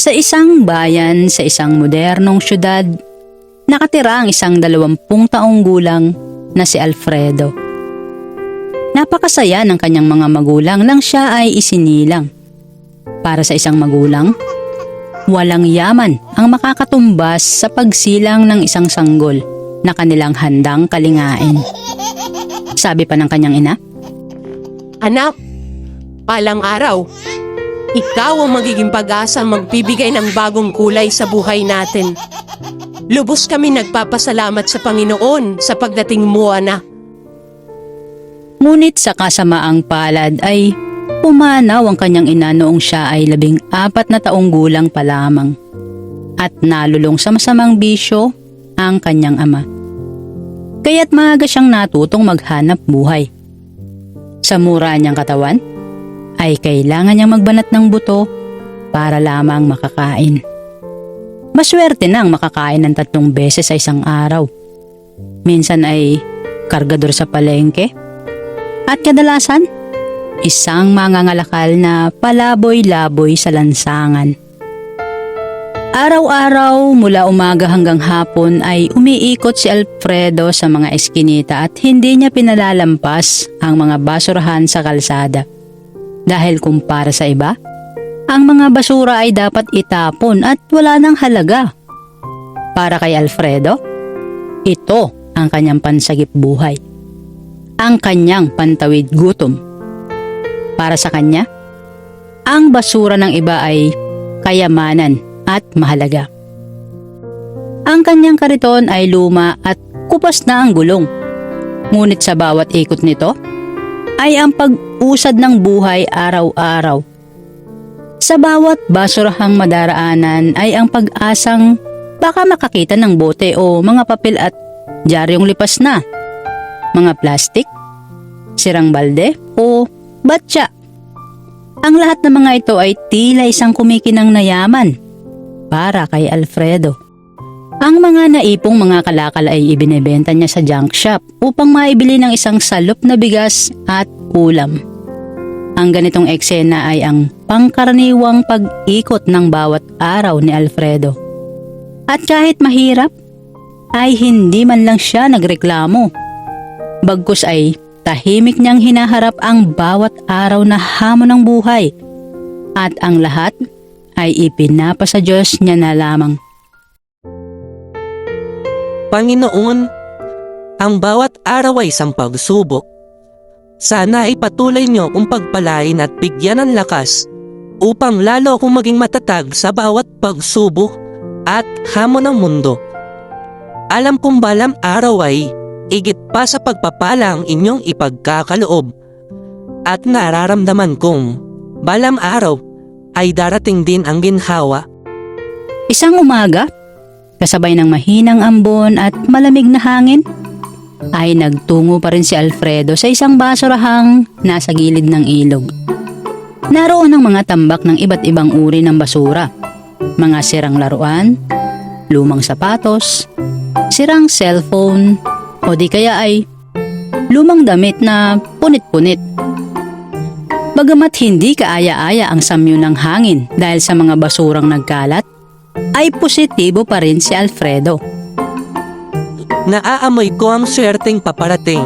Sa isang bayan sa isang modernong syudad, nakatira ang isang dalawampung taong gulang na si Alfredo. Napakasaya ng kanyang mga magulang nang siya ay isinilang. Para sa isang magulang, walang yaman ang makakatumbas sa pagsilang ng isang sanggol na kanilang handang kalingain. Sabi pa ng kanyang ina, Anak, palang araw. Ikaw ang magiging pag-asa magbibigay ng bagong kulay sa buhay natin. Lubos kami nagpapasalamat sa Panginoon sa pagdating mo, anak. Ngunit sa kasamaang palad ay pumanaw ang kanyang ina noong siya ay labing apat na taong gulang pa lamang at nalulong sa masamang bisyo ang kanyang ama. Kaya't maaga siyang natutong maghanap buhay. Sa mura niyang katawan, ay kailangan niyang magbanat ng buto para lamang makakain. Maswerte na ang makakain ng tatlong beses sa isang araw. Minsan ay kargador sa palengke at kadalasan, isang mangangalakal na palaboy-laboy sa lansangan. Araw-araw mula umaga hanggang hapon ay umiikot si Alfredo sa mga eskinita at hindi niya pinalalampas ang mga basurahan sa kalsada. Dahil kumpara sa iba, ang mga basura ay dapat itapon at wala ng halaga. Para kay Alfredo, ito ang kanyang pansagip buhay ang kanyang pantawid gutom. Para sa kanya, ang basura ng iba ay kayamanan at mahalaga. Ang kanyang kariton ay luma at kupas na ang gulong. Ngunit sa bawat ikot nito, ay ang pag-usad ng buhay araw-araw. Sa bawat basurahang madaraanan ay ang pag-asang baka makakita ng bote o mga papel at diaryong lipas na mga plastik, sirang balde o batya. Ang lahat ng mga ito ay tila isang kumikinang na yaman para kay Alfredo. Ang mga naipong mga kalakal ay ibinebenta niya sa junk shop upang maibili ng isang salop na bigas at ulam. Ang ganitong eksena ay ang pangkaraniwang pag-ikot ng bawat araw ni Alfredo. At kahit mahirap, ay hindi man lang siya nagreklamo Bagkus ay tahimik niyang hinaharap ang bawat araw na hamon ng buhay at ang lahat ay ipinapa sa Diyos niya na lamang. Panginoon, ang bawat araw ay isang pagsubok. Sana ay patuloy niyo kong pagpalain at bigyan ng lakas upang lalo akong maging matatag sa bawat pagsubok at hamon ng mundo. Alam kong balang araw ay igit pa sa pagpapala ang inyong ipagkakaloob. At nararamdaman kong balang araw ay darating din ang ginhawa Isang umaga, kasabay ng mahinang ambon at malamig na hangin, ay nagtungo pa rin si Alfredo sa isang basurahang nasa gilid ng ilog. Naroon ang mga tambak ng iba't ibang uri ng basura, mga sirang laruan, lumang sapatos, sirang cellphone, o di kaya ay lumang damit na punit-punit. Bagamat hindi kaaya-aya ang samyo ng hangin dahil sa mga basurang nagkalat, ay positibo pa rin si Alfredo. Naaamoy ko ang swerteng paparating.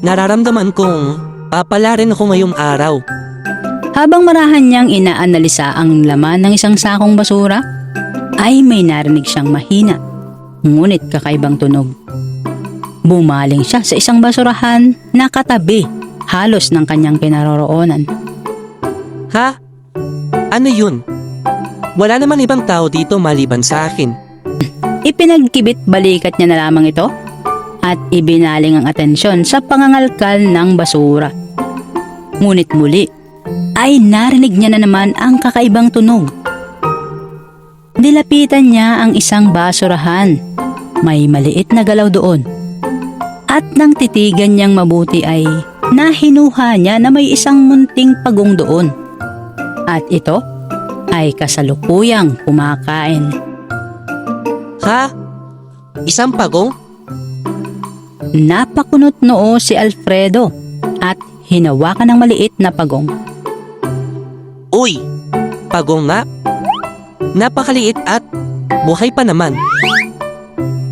Nararamdaman kong papala rin ako ngayong araw. Habang marahan niyang inaanalisa ang laman ng isang sakong basura, ay may narinig siyang mahina, ngunit kakaibang tunog. Bumaling siya sa isang basurahan na katabi halos ng kanyang pinaroroonan. Ha? Ano yun? Wala naman ibang tao dito maliban sa akin. Ipinagkibit balikat niya na lamang ito at ibinaling ang atensyon sa pangangalkal ng basura. Ngunit muli ay narinig niya na naman ang kakaibang tunog. Nilapitan niya ang isang basurahan. May maliit na galaw doon. At nang titigan niyang mabuti ay nahinuha niya na may isang munting pagong doon. At ito ay kasalukuyang kumakain. Ha? Isang pagong? Napakunot noo si Alfredo at hinawakan ng maliit na pagong. Uy! Pagong nga? Napakaliit at buhay pa naman.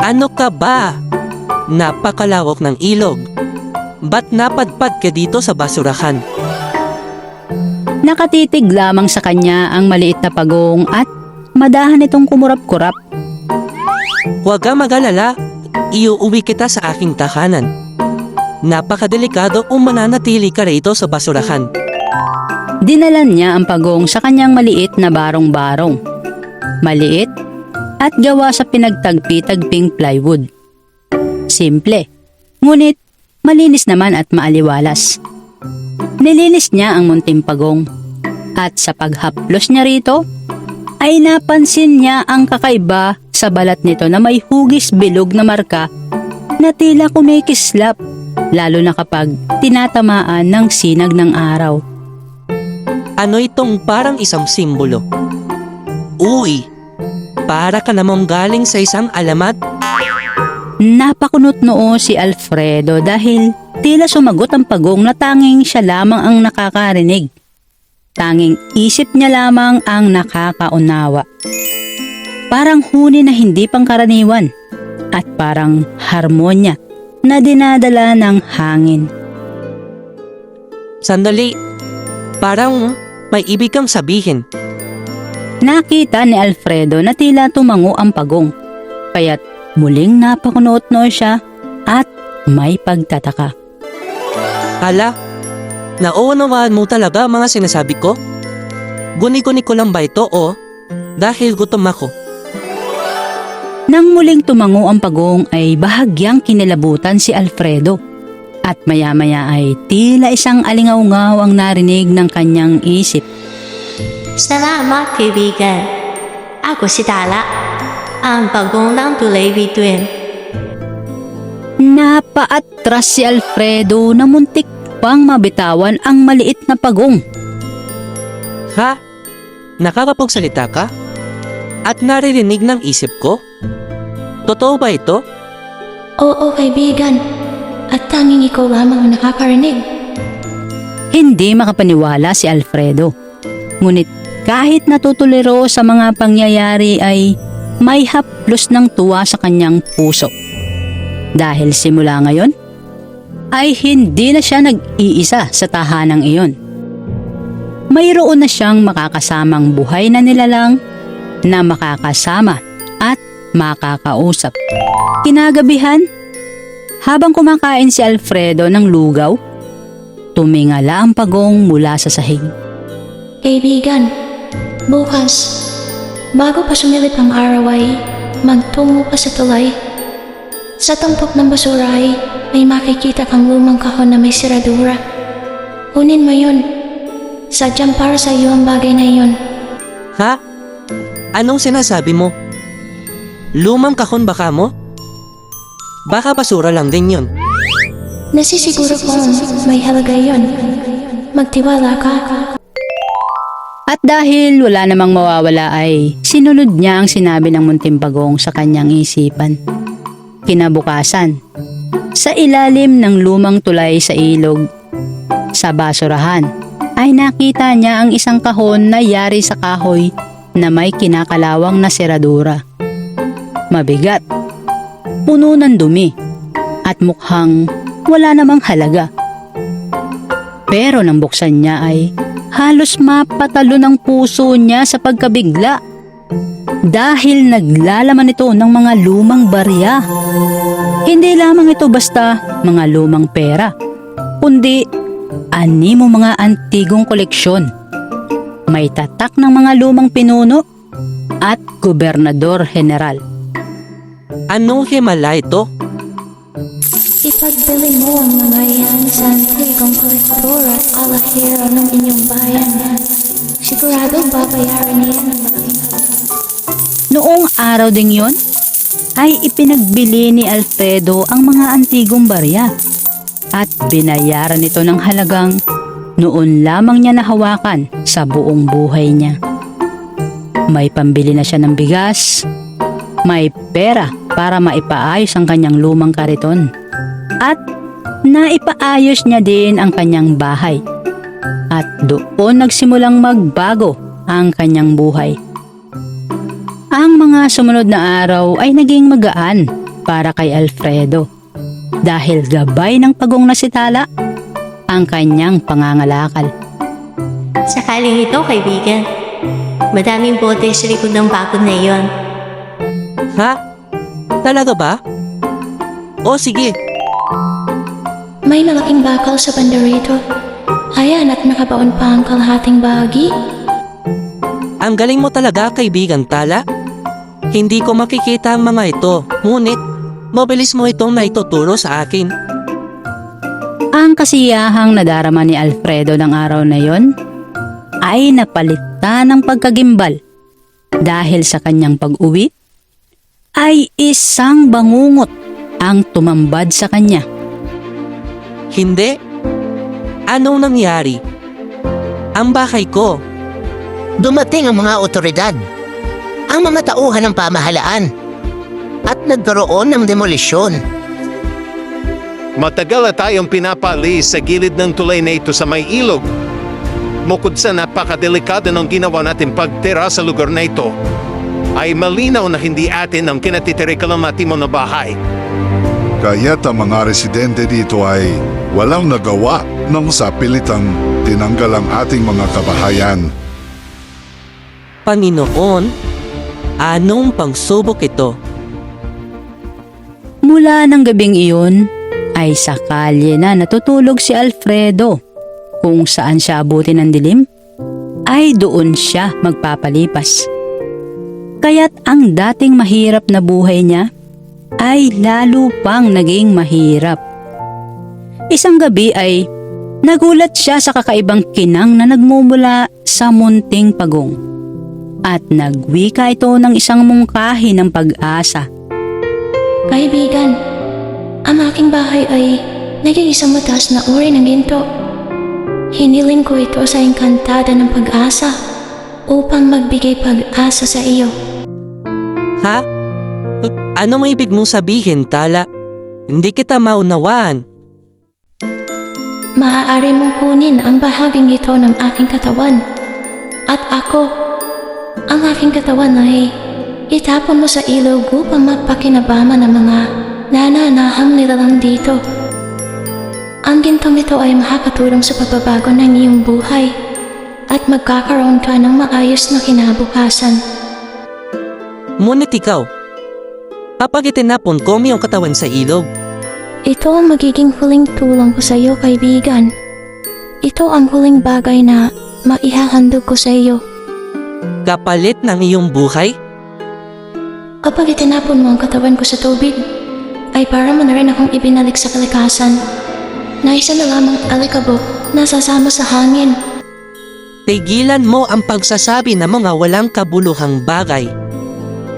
Ano ka ba? Napakalawak ng ilog. Ba't napadpad ka dito sa basurahan? Nakatitig lamang sa kanya ang maliit na pagong at madahan itong kumurap-kurap. Huwag ka mag-alala. Iuuwi kita sa aking tahanan. Napakadelikado kung mananatili ka rito sa basurahan. Dinalan niya ang pagong sa kanyang maliit na barong-barong. Maliit at gawa sa pinagtagpi-tagping plywood. Simple, ngunit malinis naman at maaliwalas. Nilinis niya ang munting pagong at sa paghaplos niya rito ay napansin niya ang kakaiba sa balat nito na may hugis bilog na marka na tila kumikislap lalo na kapag tinatamaan ng sinag ng araw. Ano itong parang isang simbolo? Uy, para ka namang galing sa isang alamat Napakunot noo si Alfredo dahil tila sumagot ang pagong na tanging siya lamang ang nakakarinig. Tanging isip niya lamang ang nakakaunawa. Parang huni na hindi pangkaraniwan at parang harmonya na dinadala ng hangin. Sandali, parang may ibig kang sabihin. Nakita ni Alfredo na tila tumango ang pagong. Kaya't muling napakunot noo siya at may pagtataka. Hala, nauunawaan mo talaga mga sinasabi ko? Guni-guni ko lang ba ito o? Dahil gutom ako. Nang muling tumango ang pagong ay bahagyang kinilabutan si Alfredo. At maya-maya ay tila isang alingaw-ngaw ang narinig ng kanyang isip. Salamat kaibigan. Ako si Tala. Ang bagong ng tulay bituin. Napaatras si Alfredo na muntik pang mabitawan ang maliit na pagong. Ha? Nakakapagsalita ka? At naririnig ng isip ko? Totoo ba ito? Oo kaibigan. At tanging ikaw lamang ang nakakarinig. Hindi makapaniwala si Alfredo. Ngunit kahit natutuliro sa mga pangyayari ay may haplos ng tuwa sa kanyang puso. Dahil simula ngayon, ay hindi na siya nag-iisa sa tahanang iyon. Mayroon na siyang makakasamang buhay na nilalang na makakasama at makakausap. Kinagabihan, habang kumakain si Alfredo ng lugaw, tumingala ang pagong mula sa sahig. Kaibigan, bukas, bago pa sumilip ang araw ay magtungo ka sa tulay. Sa tampok ng basura ay may makikita kang lumang kahon na may siradura. Kunin mo yun. Sadyang para sa iyo ang bagay na iyon. Ha? Anong sinasabi mo? Lumang kahon baka mo? Baka basura lang din yun. Nasisiguro kong may halaga iyon. Magtiwala ka. At dahil wala namang mawawala ay sinunod niya ang sinabi ng munting bagong sa kanyang isipan. Kinabukasan, sa ilalim ng lumang tulay sa ilog, sa basurahan, ay nakita niya ang isang kahon na yari sa kahoy na may kinakalawang na seradura. Mabigat, puno ng dumi, at mukhang wala namang halaga. Pero nang buksan niya ay halos mapatalo ng puso niya sa pagkabigla dahil naglalaman ito ng mga lumang barya. Hindi lamang ito basta mga lumang pera, kundi animo mga antigong koleksyon. May tatak ng mga lumang pinuno at gobernador general. Anong himala ito? Ipagbili mo ang mga iyan sa antigong kolektor at alahero ng inyong bayan. Sigurado babayaran niya ng Noong araw ding yon, ay ipinagbili ni Alfredo ang mga antigong barya at binayaran ito ng halagang noon lamang niya nahawakan sa buong buhay niya. May pambili na siya ng bigas, may pera para maipaayos ang kanyang lumang kariton at naipaayos niya din ang kanyang bahay at doon nagsimulang magbago ang kanyang buhay. Mga sumunod na araw ay naging magaan para kay Alfredo dahil gabay ng pagong na si Tala ang kanyang pangangalakal. Sakaling ito, kaibigan. Madaming bote sa likod ng bakod na iyon. Ha? Talaga ba? O sige, May malaking bakal sa banda rito. Ayan at nakabaon pa ang kalahating bahagi. ang galing mo talaga kaibigan Tala. Hindi ko makikita ang mga ito, ngunit mabilis mo itong naituturo sa akin. Ang kasiyahang nadarama ni Alfredo ng araw na yon ay napalitan ng pagkagimbal dahil sa kanyang pag-uwi ay isang bangungot ang tumambad sa kanya. Hindi. Anong nangyari? Ang bahay ko, Dumating ang mga otoridad, ang mga tauhan ng pamahalaan, at nagkaroon ng demolisyon. Matagal na tayong pinapali sa gilid ng tulay na ito sa may ilog. Bukod sa napakadelikado ng ginawa natin pagtira sa lugar na ito, ay malinaw na hindi atin ang kinatitirikalang matimo na bahay. Kaya't ang mga residente dito ay walang nagawa nang sa pilitang tinanggal ang ating mga kabahayan. Panginoon, anong pangsubok ito? Mula ng gabing iyon ay sa kalye na natutulog si Alfredo kung saan siya abutin ng dilim ay doon siya magpapalipas. Kaya't ang dating mahirap na buhay niya ay lalo pang naging mahirap. Isang gabi ay nagulat siya sa kakaibang kinang na nagmumula sa munting pagong. At nagwika ito ng isang mungkahi ng pag-asa. Kaibigan, ang aking bahay ay naging isang mataas na uri ng ginto. Hiniling ko ito sa engkantada ng pag-asa upang magbigay pag-asa sa iyo. Ha? Anong ibig mong sabihin, Tala? Hindi kita maunawaan. Maaari mong kunin ang bahaging ito ng aking katawan. At ako, ang aking katawan ay itapon mo sa ilog upang mapakinabangan ng mga nananahang nilalang dito. Ang gintong ito ay makakatulong sa pagbabago ng iyong buhay at magkakaroon ka ng maayos na kinabukasan. Ngunit ikaw, kapag itinapon ko ang iyong katawan sa ilog, Ito ang magiging huling tulong ko sa iyo, kaibigan. Ito ang huling bagay na maihahandog ko sa iyo. Kapalit ng iyong buhay, Kapag itinapon mo ang katawan ko sa tubig, ay para mo na rin akong ibinalik sa kalikasan na isa na lamang alikabok na sasama sa hangin. tigilan mo ang pagsasabi ng mga walang kabuluhang bagay.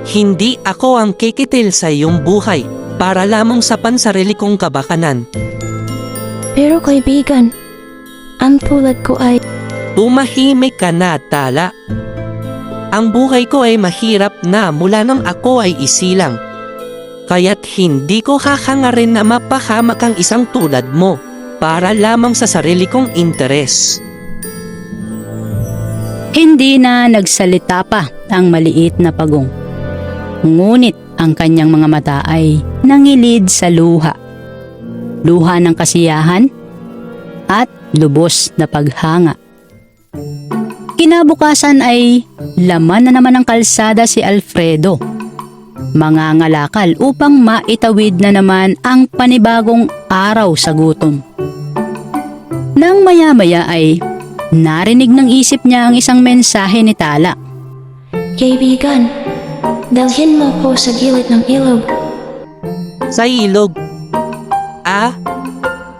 Hindi ako ang kikitil sa iyong buhay para lamang sa pansarili kong kabakanan. Pero kaibigan, ang tulad ko ay Tumahimik ka na, Tala. Ang buhay ko ay mahirap na mula nang ako ay isilang. Kaya't hindi ko hahangarin na mapahamak ang isang tulad mo para lamang sa sarili kong interes. Hindi na nagsalita pa ang maliit na pagong. Ngunit ang kanyang mga mata ay nangilid sa luha. Luha ng kasiyahan at lubos na paghanga. Kinabukasan ay laman na naman ng kalsada si Alfredo. Mangangalakal upang maitawid na naman ang panibagong araw sa gutom. Nang maya-maya ay narinig ng isip niya ang isang mensahe ni Tala. kaibigan. Dalhin mo ko sa gilid ng ilog. Sa ilog. Ah,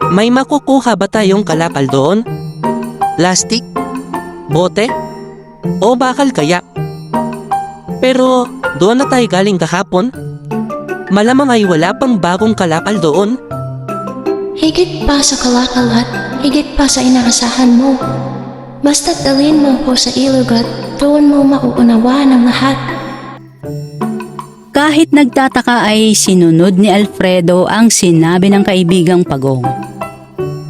may makukuha ba tayong kalakal doon? Plastic? Bote? O bakal kaya? Pero doon na tayo galing kahapon? Malamang ay wala pang bagong kalakal doon. Higit pa sa kalakal at higit pa sa inaasahan mo. Basta't dalhin mo ko sa ilog at doon mo mauunawaan ang lahat. Kahit nagtataka ay sinunod ni Alfredo ang sinabi ng kaibigang pagong.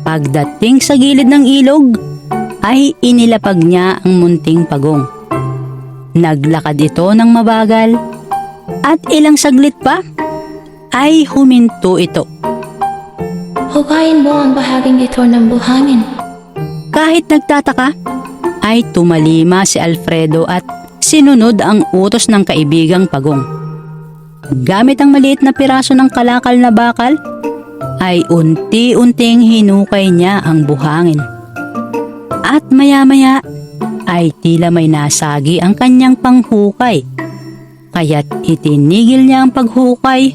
Pagdating sa gilid ng ilog, ay inilapag niya ang munting pagong. Naglakad ito ng mabagal At ilang saglit pa ay huminto ito. Hukayin mo ang bahaging ito ng buhangin. Kahit nagtataka, ay tumalima si Alfredo at sinunod ang utos ng kaibigang pagong. Gamit ang maliit na piraso ng kalakal na bakal, ay unti-unting hinukay niya ang buhangin. At maya-maya ay tila may nasagi ang kanyang panghukay. Kaya't itinigil niya ang paghukay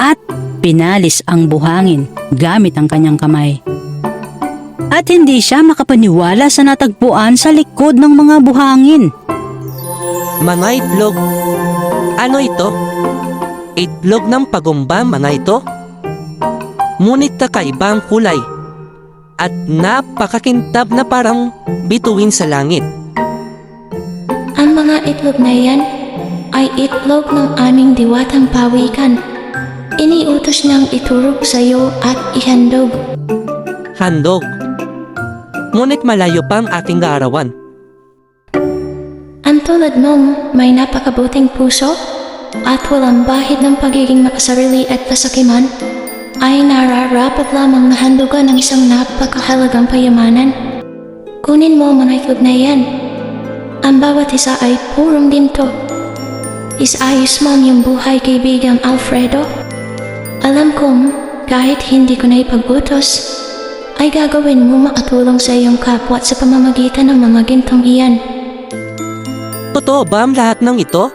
at pinalis ang buhangin gamit ang kanyang kamay. At hindi siya makapaniwala sa natagpuan sa likod ng mga buhangin. Mga itlog. Ano ito? Itlog ng pagumba, mga ito? Ngunit kakaiba ang kulay. At napakakintab na parang bituin sa langit. Ang mga itlog na yan ay itlog ng aming diwatang pawikan. Iniutos niyang iturog sa iyo at ihandog. Handog. Ngunit malayo pa ang ating gaarawan. Ang tulad mong may napakabuting puso at walang bahid ng pagiging makasarili at kasakiman ay nararapat lamang na handugan ng isang napakahalagang payamanan. Kunin mo mga itlog na yan. Ang bawat isa ay purong ginto. Isayos mo ang iyong buhay kaibigang Alfredo. Alam kong kahit hindi ko na ipag-utos, ay gagawin mo makatulong sa iyong kapwa sa pamamagitan ng mga gintong iyan. Totoo ba ang lahat ng ito?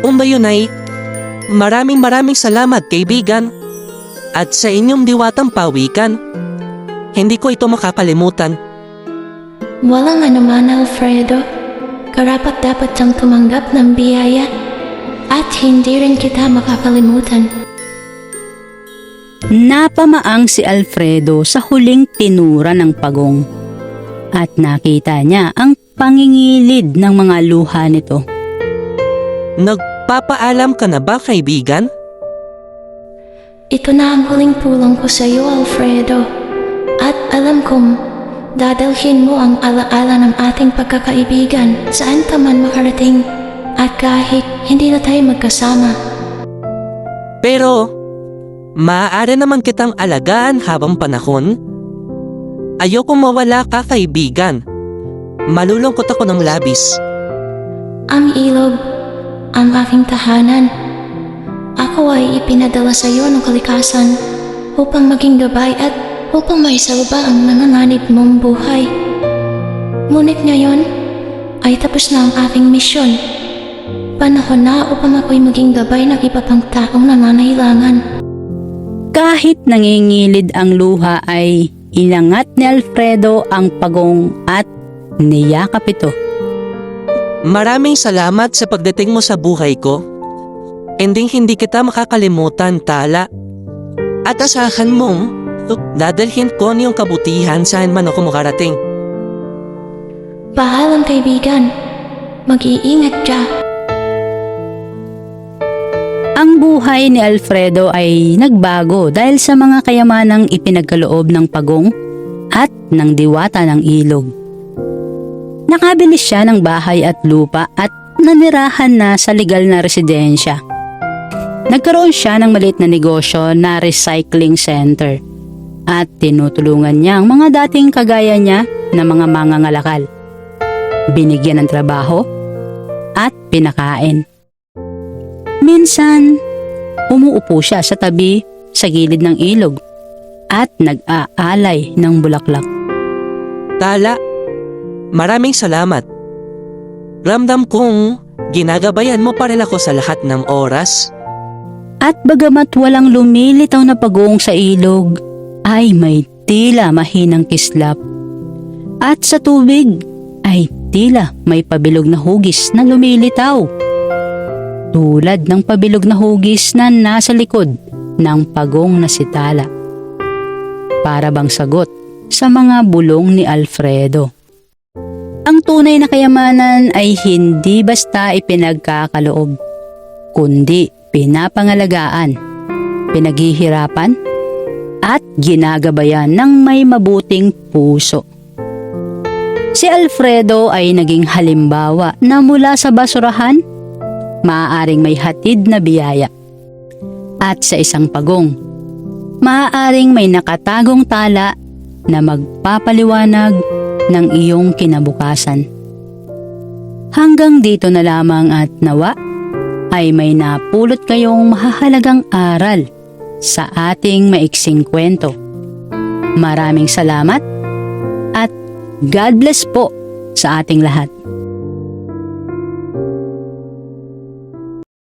Umba yun ay, maraming maraming salamat kaibigan. At sa inyong diwatang pawikan, hindi ko ito makakalimutan. Walang anuman, Alfredo. Karapat dapat kang tumanggap ng biyaya at hindi rin kita makakalimutan. Napamaang si Alfredo sa huling tinura ng pagong at nakita niya ang pangingilid ng mga luha nito. Nagpapaalam ka na ba kaibigan? Ito na ang huling tulong ko sa iyo, Alfredo. At alam kong dadalhin mo ang alaala ng ating pagkakaibigan saan ka man makarating at kahit hindi na tayo magkasama. Pero, maaari naman kitang alagaan habang panahon. Ayokong mawala ka kaibigan. Malulungkot ako ng labis. Ang ilog, ang aking tahanan. Ako ay ipinadala sa iyo ng kalikasan upang maging gabay at upang maisalba ang nanganganib mong buhay. Ngunit ngayon ay tapos na ang aking misyon. Panahon na upang ako'y maging gabay ng iba pang taong nangangailangan. Kahit nangingilid ang luha ay inangat ni Alfredo ang pagong at niyakap ito. Maraming salamat sa pagdating mo sa buhay ko. Hindi hindi kita makakalimutan, Tala. At asahan mong dadalhin ko ang iyong kabutihan saan man ako makarating. Paalam kaibigan, mag-iingat ka. Ang buhay ni Alfredo ay nagbago dahil sa mga kayamanang ipinagkaloob ng pagong at ng diwata ng ilog. Nakabili siya ng bahay at lupa at nanirahan na sa legal na residensya. Nagkaroon siya ng maliit na negosyo na recycling center at tinutulungan niya ang mga dating kagaya niya na mga mangangalakal. Binigyan ng trabaho at pinakain. Minsan, umuupo siya sa tabi sa gilid ng ilog at nag-aalay ng bulaklak. Tala, maraming salamat. Ramdam kong ginagabayan mo pa rin ako sa lahat ng oras. At bagamat walang lumilitaw na pagong sa ilog, ay may tila mahinang kislap. At sa tubig, ay tila may pabilog na hugis na lumilitaw. Tulad ng pabilog na hugis na nasa likod ng pagong na si Tala. Para bang sagot sa mga bulong ni Alfredo. Ang tunay na kayamanan ay hindi basta ipinagkakaloob, kundi pinapangalagaan, pinaghihirapan, at ginagabayan ng may mabuting puso. Si Alfredo ay naging halimbawa na mula sa basurahan, maaaring may hatid na biyaya. At sa isang pagong, maaaring may nakatagong tala na magpapaliwanag ng iyong kinabukasan. Hanggang dito na lamang at nawa ay may napulot kayong mahahalagang aral sa ating maiksing kwento. Maraming salamat at God bless po sa ating lahat.